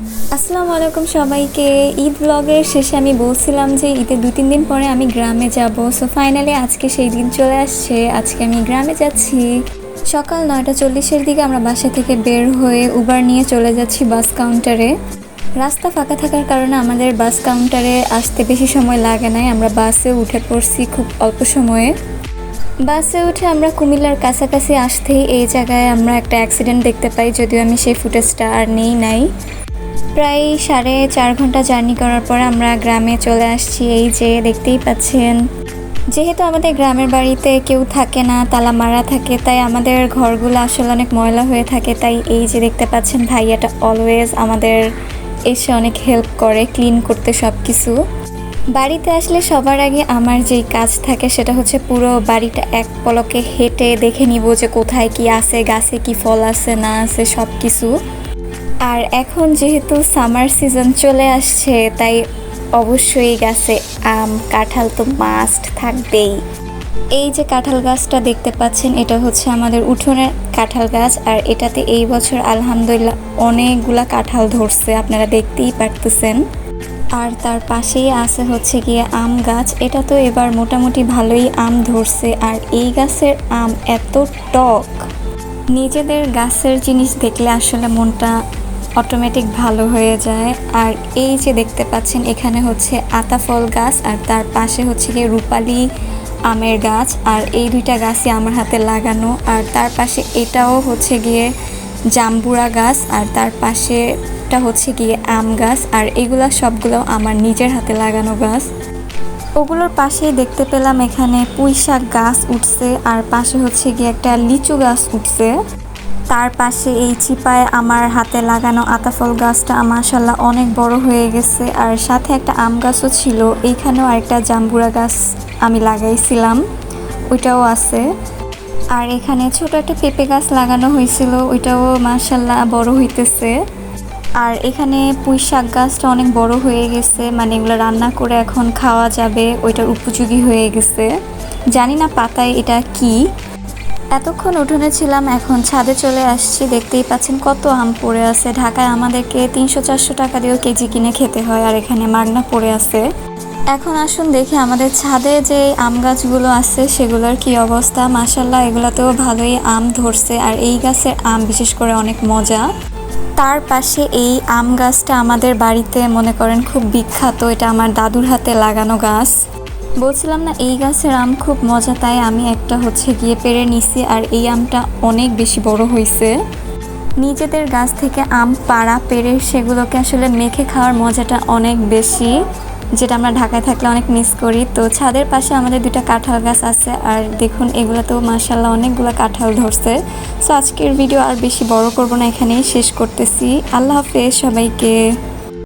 আসসালামু আলাইকুম সবাইকে। ঈদ ব্লগের শেষে আমি বলছিলাম যে ঈদের দু, তিন দিন পরে আমি গ্রামে যাব। সো ফাইনালি আজকে সেই দিন চলে আসছে। আজকে আমি গ্রামে যাচ্ছি। সকাল নয়টা চল্লিশের দিকে আমরা বাসা থেকে বের হয়ে উবার নিয়ে চলে যাচ্ছি বাস কাউন্টারে রাস্তা ফাঁকা থাকার কারণে আমাদের বাস কাউন্টারে আসতে বেশি সময় লাগে নাই। আমরা বাসে উঠে পড়ছি খুব অল্প সময়ে। বাসে উঠে আমরা কুমিল্লার কাছাকাছি আসতেই এই জায়গায় আমরা একটা অ্যাক্সিডেন্ট দেখতে পাই। যদিও আমি সেই ফুটেজটা আর নেই নাই। প্রায় সাড়ে চার ঘণ্টা জার্নি করার পর আমরা গ্রামে চলে আসছি, এই যে দেখতেই পাচ্ছেন। যেহেতু আমাদের গ্রামের বাড়িতে কেউ থাকে না তালা মারা থাকে, তাই আমাদের ঘরগুলো আসলে অনেক ময়লা হয়ে থাকে, তাই এই যে দেখতে পাচ্ছেন ভাইয়াটা অলওয়েজ আমাদের এসে অনেক হেল্প করে ক্লিন করতে সব কিছু বাড়িতে আসলে সবার আগে আমার যেই কাজ থাকে সেটা হচ্ছে পুরো বাড়িটা এক পলকে হেঁটে দেখে নিব যে কোথায় কি আছে, গাছে কি ফল আছে, না আছে সব কিছু আর এখন যেহেতু সামার সিজন চলে আসছে, তাই অবশ্যই গাছে আম, কাঁঠাল তো মাস্ট থাকবেই। এই যে কাঁঠাল গাছটা দেখতে পাচ্ছেন, এটা হচ্ছে আমাদের উঠোনের কাঁঠাল গাছ, আর এটাতে এই বছর আলহামদুলিল্লাহ অনেকগুলা কাঁঠাল ধরছে, আপনারা দেখতেই পারতেছেন। আর তার পাশেই আছে হচ্ছে গিয়ে আম গাছ, এটা তো এবার মোটামুটি ভালোই আম ধরছে, আর এই গাছের আম এত টক। নিজেদের গাছের জিনিস দেখলে আসলে মনটা অটোমেটিক ভালো হয়ে যায়। আর এই যে দেখতে পাচ্ছেন, এখানে হচ্ছে আতাফল গাছ, আর তার পাশে হচ্ছে গিয়ে রূপালি আমের গাছ, আর এই দুইটা গাছই আমার হাতে লাগানো। আর তার পাশে এটাও হচ্ছে গিয়ে জাম্বুরা গাছ, আর তার পাশেটা হচ্ছে গিয়ে আম গাছ, আর এগুলা সবগুলো আমার নিজের হাতে লাগানো গাছ। ওগুলোর পাশেই দেখতে পেলাম এখানে পুঁই শাক গাছ উঠছে, আর পাশে হচ্ছে গিয়ে একটা লিচু গাছ উঠছে। তার পাশে এই চিপায় আমার হাতে লাগানো আতাফল গাছটা মাশাল্লাহ অনেক বড় হয়ে গেছে। আর সাথে একটা আম গাছও ছিল, এইখানেও আরেকটা জাম্বুরা গাছ আমি লাগাইছিলাম। ওইটাও আছে। আর এখানে ছোট একটা পেঁপে গাছ লাগানো হয়েছিল, ওইটাও মাশাল্লাহ বড় হইতেছে। আর এখানে পুঁই শাক গাছটা অনেক বড় হয়ে গেছে মানে এগুলো রান্না করে এখন খাওয়া যাবে, ওইটার উপযোগী হয়ে গেছে। জানি না পাতায় এটা কি। এতক্ষণ উঠোনে ছিলাম, এখন ছাদে চলে আসছি। দেখতেই পাচ্ছেন কত আম পড়ে আছে। ঢাকায় আমাদেরকে তিনশো চারশো টাকা দিয়েও কেজি কিনে খেতে হয়, আর এখানে মাগনা পড়ে আছে। এখন আসুন দেখি আমাদের ছাদে যে আম গাছগুলো আছে, সেগুলোর কি অবস্থা। মাসাল্লাহ এগুলোতেও ভালোই আম ধরছে, আর এই গাছের আম বিশেষ করে অনেক মজা। তার পাশে এই আম গাছটা আমাদের বাড়িতে, মনে করেন, খুব বিখ্যাত। এটা আমার দাদুর হাতে লাগানো গাছ। বলছিলাম না, এই গাছের আম খুব মজা, তাই আমি একটা হচ্ছে গিয়ে পেরে নিছি, আর এই আমটা অনেক বেশি বড় হয়েছে নিজেদের গাছ থেকে আম পাড়া, পেরে সেগুলোকে আসলে মেখে খাওয়ার মজাটা অনেক বেশি, যেটা আমরা ঢাকায় থাকলে অনেক মিস করি। তো ছাদের পাশে আমাদের দুটা কাঁঠাল গাছ আছে, আর দেখুন এগুলোতেও মাসাল্লাহ অনেকগুলো কাঁঠাল ধরছে। সো আজকের ভিডিও আর বেশি বড় করব না, এখানেই শেষ করতেছি। আল্লাহ হাফেজ সবাইকে।